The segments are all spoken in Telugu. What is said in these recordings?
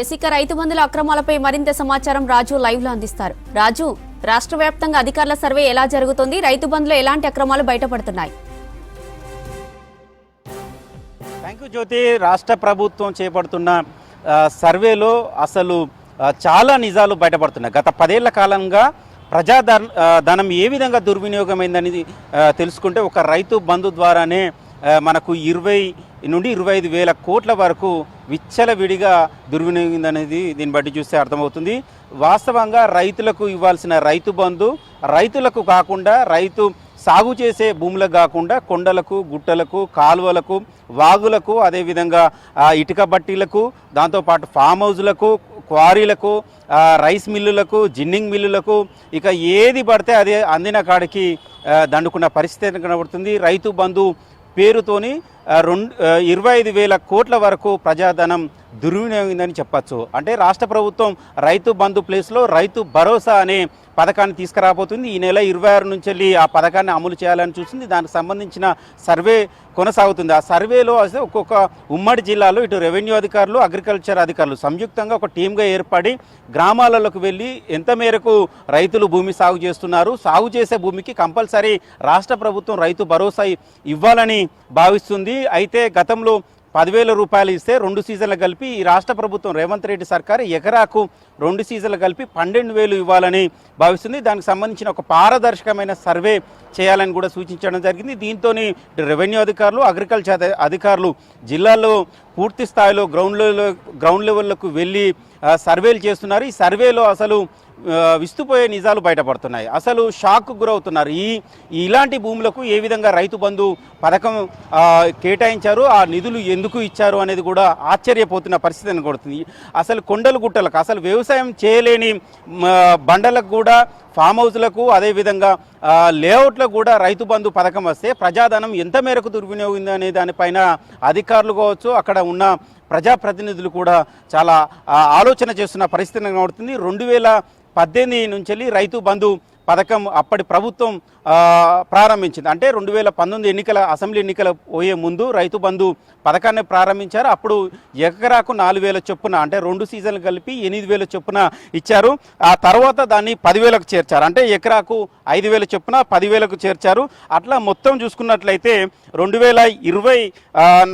ఎసిక రైతు బంధుల అక్రమాలపై మరింత సమాచారం రాజు లైవ్లో అందిస్తారు. రాజు రాష్ట్ర వ్యాప్తంగా అధికారుల సర్వే ఎలా జరుగుతుంది? రైతు బంధులో ఎలాంటి అక్రమాలు బయటపడుతున్నాయి? Thank you Jyothi. రాష్ట్ర ప్రభుత్వం చేపడుతున్న సర్వేలో అసలు చాలా నిజాలు బయటపడుతున్నాయి. గత పదేళ్ళ కాలంగా ప్రజాధన ధనం ఏ విధంగా దుర్వినియోగమైందని తెలుసుకుంటే ఒక రైతు బంధు ద్వారానే మనకు ఇరవై నుండి ఇరవై ఐదు వేల కోట్ల వరకు విచ్చలవిడిగా దుర్వినియోగమైందనేది దీన్ని బట్టి చూస్తే అర్థమవుతుంది. వాస్తవంగా రైతులకు ఇవ్వాల్సిన రైతు బంధు రైతులకు కాకుండా రైతు సాగు చేసే భూములకు కాకుండా కొండలకు గుట్టలకు కాలువలకు వాగులకు అదేవిధంగా ఇటుక బట్టీలకు దాంతోపాటు ఫామ్ హౌజ్లకు క్వారీలకు రైస్ మిల్లులకు జిన్నింగ్ మిల్లులకు ఇక ఏది పడితే అదే అందిన కాడికి దండుకున్న పరిస్థితి కనబడుతుంది. రైతు బంధు పేరుతోని రెండు ఇరవై ఐదు వేల కోట్ల వరకు ప్రజాధనం దుర్వినియోగిందని చెప్పచ్చు. అంటే రాష్ట్ర ప్రభుత్వం రైతు బంధు ప్లేస్లో రైతు భరోసా అనే పథకాన్ని తీసుకురాబోతుంది. ఈ నెల ఇరవై ఆరు నుంచి వెళ్ళి ఆ పథకాన్ని అమలు చేయాలని చూస్తుంది. దానికి సంబంధించిన సర్వే కొనసాగుతుంది. ఆ సర్వేలో ఒక్కొక్క ఉమ్మడి జిల్లాలో ఇటు రెవెన్యూ అధికారులు అగ్రికల్చర్ అధికారులు సంయుక్తంగా ఒక టీమ్గా ఏర్పడి గ్రామాలలోకి వెళ్ళి ఎంత మేరకు రైతులు భూమి సాగు చేస్తున్నారు సాగు చేసే భూమికి కంపల్సరీ రాష్ట్ర ప్రభుత్వం రైతు భరోసా ఇవ్వాలని భావిస్తుంది. అయితే గతంలో పదివేల రూపాయలు ఇస్తే రెండు సీజన్లు కలిపి ఈ రాష్ట్ర ప్రభుత్వం రేవంత్ రెడ్డి సర్కారు ఎకరాకు రెండు సీజన్లు కలిపి పన్నెండు వేలు ఇవ్వాలని భావిస్తుంది. దానికి సంబంధించిన ఒక పారదర్శకమైన సర్వే చేయాలని కూడా సూచించడం జరిగింది. దీంతో రెవెన్యూ అధికారులు అగ్రికల్చర్ అధికారులు జిల్లాలో పూర్తి స్థాయిలో గ్రౌండ్ లెవెల్ గ్రౌండ్ లెవెల్లకు వెళ్ళి సర్వేలు చేస్తున్నారు. ఈ సర్వేలో అసలు విస్తుపోయే నిజాలు బయటపడుతున్నాయి. అసలు షాక్ గురవుతున్నారు. ఈ ఇలాంటి భూములకు ఏ విధంగా రైతు బంధు పథకం కేటాయించారు ఆ నిధులు ఎందుకు ఇచ్చారు అనేది కూడా ఆశ్చర్యపోతున్న పరిస్థితి కనబడుతుంది అసలు కొండలు గుట్టలకు అసలు వ్యవసాయం చేయలేని బండలకు కూడా ఫామ్ హౌస్లకు అదేవిధంగా లేఅవుట్లకు కూడా రైతు బంధు పథకం వస్తే ప్రజాధనం ఎంత మేరకు దుర్వినియోగింది అనే దానిపైన అధికారులు కావచ్చు అక్కడ ఉన్న ప్రజాప్రతినిధులు కూడా చాలా ఆలోచన చేస్తున్న పరిస్థితి కనబడుతుంది రెండు వేల పద్దెనిమిది నుంచి రైతు బంధు పథకం అప్పటి ప్రభుత్వం ప్రారంభించింది. అంటే రెండు వేల పంతొమ్మిది ఎన్నికల అసెంబ్లీ ఎన్నికల పోయే ముందు రైతు బంధు పథకాన్ని ప్రారంభించారు. అప్పుడు ఎకరాకు నాలుగు వేల చొప్పున అంటే రెండు సీజన్లు కలిపి ఎనిమిది వేల చొప్పున ఇచ్చారు. ఆ తర్వాత దాన్ని పదివేలకు చేర్చారు. అంటే ఎకరాకు ఐదు వేల చొప్పున పదివేలకు చేర్చారు. అట్లా మొత్తం చూసుకున్నట్లయితే రెండు వేల ఇరవై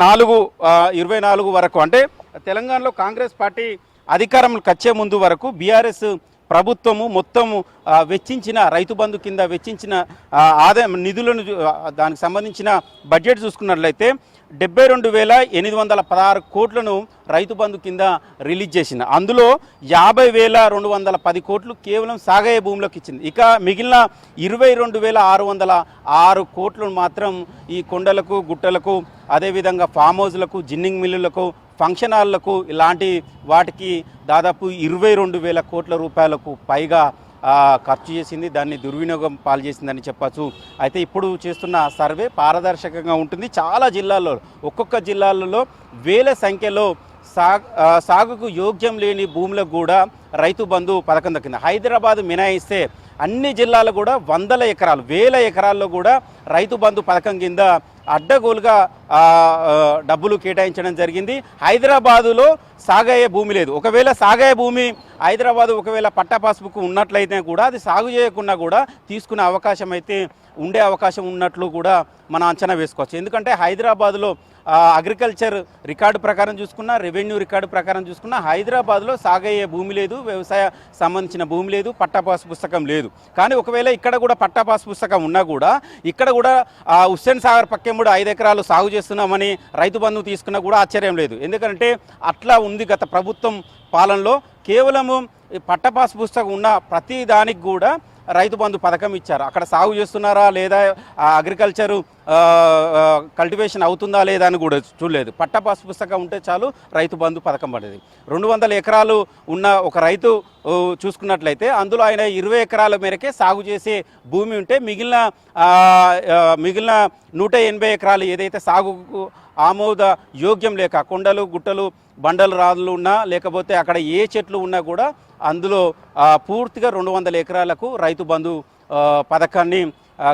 నాలుగు ఇరవై నాలుగు వరకు అంటే తెలంగాణలో కాంగ్రెస్ పార్టీ అధికారంలోకి వచ్చే ముందు వరకు బీఆర్ఎస్ ప్రభుత్వము మొత్తము వెచ్చించిన రైతు బంధు కింద వెచ్చించిన ఆదాయం నిధులను దానికి సంబంధించిన బడ్జెట్ చూసుకున్నట్లయితే డెబ్బై రెండు వేల ఎనిమిది వందల పదహారు కోట్లను రైతు బంధు కింద రిలీజ్ చేసింది. అందులో యాభై వేల రెండు వందల పది కోట్లు కేవలం సాగయ్య భూములకు ఇచ్చింది. ఇక మిగిలిన ఇరవై రెండు వేల ఆరు వందల ఆరు కోట్లు మాత్రం ఈ కొండలకు గుట్టలకు అదేవిధంగా ఫామ్ హౌస్లకు జిన్నింగ్ మిల్లులకు ఫంక్షన్ హాళ్ళకు ఇలాంటి వాటికి దాదాపు ఇరవై రెండు వేల కోట్ల రూపాయలకు పైగా ఖర్చు చేసింది దాన్ని దుర్వినియోగం పాలు చేసిందని చెప్పచ్చు. అయితే ఇప్పుడు చేస్తున్న సర్వే పారదర్శకంగా ఉంటుంది. చాలా జిల్లాల్లో ఒక్కొక్క జిల్లాలలో వేల సంఖ్యలో సాగు సాగుకు యోగ్యం లేని భూములకు కూడా రైతు బంధు పథకం దక్కింది. హైదరాబాద్ మినాయిస్తే అన్ని జిల్లాలు కూడా వందల ఎకరాలు వేల ఎకరాల్లో కూడా రైతు బంధు పథకం కింద అడ్డగోలుగా డబ్బులు కేటాయించడం జరిగింది. హైదరాబాదులో సాగయ్యే భూమి లేదు. ఒకవేళ సాగయ్యే భూమి హైదరాబాదు ఒకవేళ పట్టా పాస్బుక్ ఉన్నట్లయితే కూడా అది సాగు చేయకుండా కూడా తీసుకునే అవకాశం అయితే ఉండే అవకాశం ఉన్నట్లు కూడా మనం అంచనా వేసుకోవచ్చు. ఎందుకంటే హైదరాబాద్లో అగ్రికల్చర్ రికార్డు ప్రకారం చూసుకున్నా రెవెన్యూ రికార్డు ప్రకారం చూసుకున్నా హైదరాబాద్లో సాగయ్యే భూమి లేదు వ్యవసాయ సంబంధించిన భూమి లేదు పట్టాపాస్ పుస్తకం లేదు. కానీ ఒకవేళ ఇక్కడ కూడా పట్టాపాస్ పుస్తకం ఉన్నా కూడా ఇక్కడ కూడా హుస్సేన్ సాగర్ పక్కన ఐదు ఎకరాలు సాగు చేస్తున్నామని రైతు బంధువు తీసుకున్నా కూడా ఆశ్చర్యం లేదు. ఎందుకంటే అట్లా ఉంది గత ప్రభుత్వం పాలనలో. కేవలము పట్టపాస్ పుస్తకం ఉన్న ప్రతి దానికి కూడా రైతు బంధు పథకం ఇచ్చారు. అక్కడ సాగు చేస్తున్నారా లేదా అగ్రికల్చరు కల్టివేషన్ అవుతుందా లేదా అని కూడా చూడలేదు. పట్టపాస్ పుస్తకం ఉంటే చాలు రైతు బంధు పథకం పడేది. రెండు వందల ఎకరాలు ఉన్న ఒక రైతు చూసుకున్నట్లయితే అందులో ఆయన ఇరవై ఎకరాల మేరకే సాగు చేసే భూమి ఉంటే మిగిలిన మిగిలిన నూట ఎనభై ఎకరాలు ఏదైతే సాగుకు ఆమోద యోగ్యం లేక కొండలు గుట్టలు బండలు రాళ్ళు ఉన్నా లేకపోతే అక్కడ ఏ చెట్లు ఉన్నా కూడా అందులో పూర్తిగా రెండు వందల ఎకరాలకు రైతు బంధు పథకాన్ని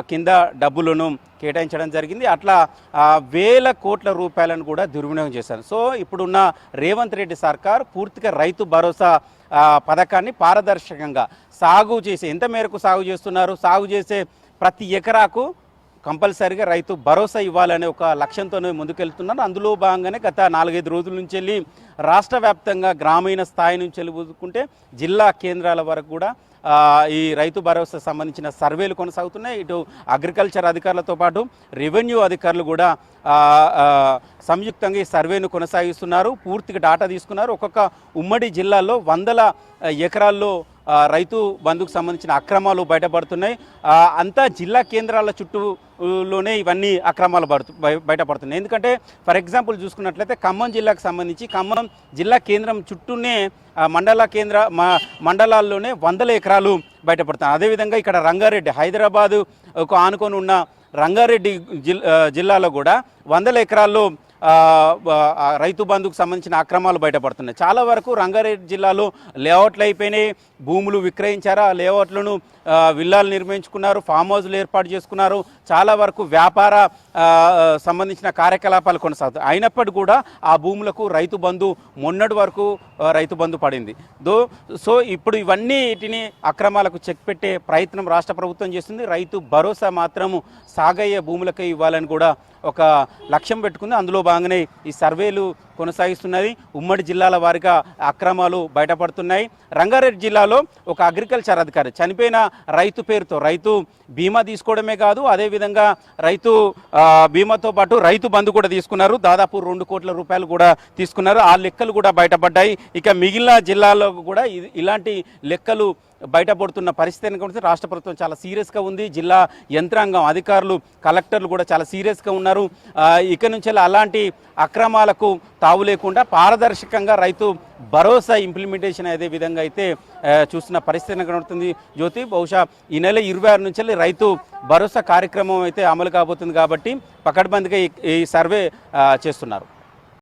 కింద డబ్బులను కేటాయించడం జరిగింది. అట్లా వేల కోట్ల రూపాయలను కూడా దుర్వినియోగం చేశారు. సో ఇప్పుడున్న రేవంత్ రెడ్డి సర్కార్ పూర్తిగా రైతు భరోసా పథకాన్ని పారదర్శకంగా సాగు చేసి ఎంత మేరకు సాగు చేస్తున్నారు? సాగు చేసే ప్రతి ఎకరాకు కంపల్సరీగా రైతు భరోసా ఇవ్వాలనే ఒక లక్ష్యంతోనే ముందుకెళ్తున్నారు. అందులో భాగంగానే గత నాలుగైదు రోజుల నుంచి వెళ్ళి రాష్ట్ర వ్యాప్తంగా గ్రామీణ స్థాయి నుంచి వెళ్ళి జిల్లా కేంద్రాల వరకు కూడా ఈ రైతు భరోసా సంబంధించిన సర్వేలు కొనసాగుతున్నాయి. ఇటు అగ్రికల్చర్ అధికారులతో పాటు రెవెన్యూ అధికారులు కూడా సంయుక్తంగా ఈ సర్వేను కొనసాగిస్తున్నారు. పూర్తిగా డాటా తీసుకున్నారు. ఒక్కొక్క ఉమ్మడి జిల్లాల్లో వందల ఎకరాల్లో రైతు బంధుకు సంబంధించిన అక్రమాలు బయటపడుతున్నాయి. అంతా జిల్లా కేంద్రాల చుట్టూలోనే ఇవన్నీ అక్రమాలు పడుతు బయటపడుతున్నాయి. ఎందుకంటే ఫర్ ఎగ్జాంపుల్ చూసుకున్నట్లయితే ఖమ్మం జిల్లాకు సంబంధించి ఖమ్మం జిల్లా కేంద్రం చుట్టూనే మండల కేంద్ర మా మండలాల్లోనే వందల ఎకరాలు బయటపడుతున్నాయి. అదేవిధంగా ఇక్కడ రంగారెడ్డి హైదరాబాదు ఆనుకొని ఉన్న రంగారెడ్డి జిల్లాలో కూడా వందల ఎకరాల్లో రైతు బంధుకు సంబంధించిన అక్రమాలు బయటపడుతున్నాయి. చాలా వరకు రంగారెడ్డి జిల్లాలో లేఅవుట్లు అయిపోయినాయి. భూములు విక్రయించారు? ఆ లేఅవుట్లను విల్లాలు నిర్మించుకున్నారు ఫామ్ హౌస్లు ఏర్పాటు చేసుకున్నారు. చాలా వరకు వ్యాపార సంబంధించిన కార్యకలాపాలు కొనసాగుతాయి. అయినప్పటికీ కూడా ఆ భూములకు రైతు బంధు మొన్నటి వరకు రైతు బంధు పడింది. దో సో ఇప్పుడు ఇవన్నీ వీటిని అక్రమాలకు చెక్ పెట్టే ప్రయత్నం రాష్ట్ర ప్రభుత్వం చేస్తుంది. రైతు భరోసా మాత్రము సాగయ్యే భూములకే ఇవ్వాలని కూడా ఒక లక్ష్యం పెట్టుకుంది. అందులో భాగంగానే ఈ సర్వేలు కొనసాగిస్తున్నది. ఉమ్మడి జిల్లాల వారిగా అక్రమాలు బయటపడుతున్నాయి. రంగారెడ్డి జిల్లాలో ఒక అగ్రికల్చర్ అధికారి చనిపోయిన రైతు పేరుతో రైతు బీమా తీసుకోవడమే కాదు అదేవిధంగా రైతు బీమాతో పాటు రైతు బంధు కూడా తీసుకున్నారు. దాదాపు రెండు కోట్ల రూపాయలు కూడా తీసుకున్నారు. ఆ లెక్కలు కూడా బయటపడ్డాయి. ఇక మిగిలిన జిల్లాలో కూడా ఇలాంటి లెక్కలు బయటపడుతున్న పరిస్థితిని కూడా రాష్ట్ర ప్రభుత్వం చాలా సీరియస్గా ఉంది. జిల్లా యంత్రాంగం అధికారులు కలెక్టర్లు కూడా చాలా సీరియస్గా ఉన్నారు. ఇక నుంచి అలాంటి అక్రమాలకు తావు లేకుండా పారదర్శకంగా రైతు భరోసా ఇంప్లిమెంటేషన్ అదే విధంగా అయితే చూస్తున్న పరిస్థితి కనబడుతుంది. జ్యోతి బహుశా ఈ నెల ఇరవై ఆరు నుంచి రైతు భరోసా కార్యక్రమం అయితే అమలు కాబోతుంది కాబట్టి పకడ్బందీగా ఈ- సర్వే చేస్తున్నారు.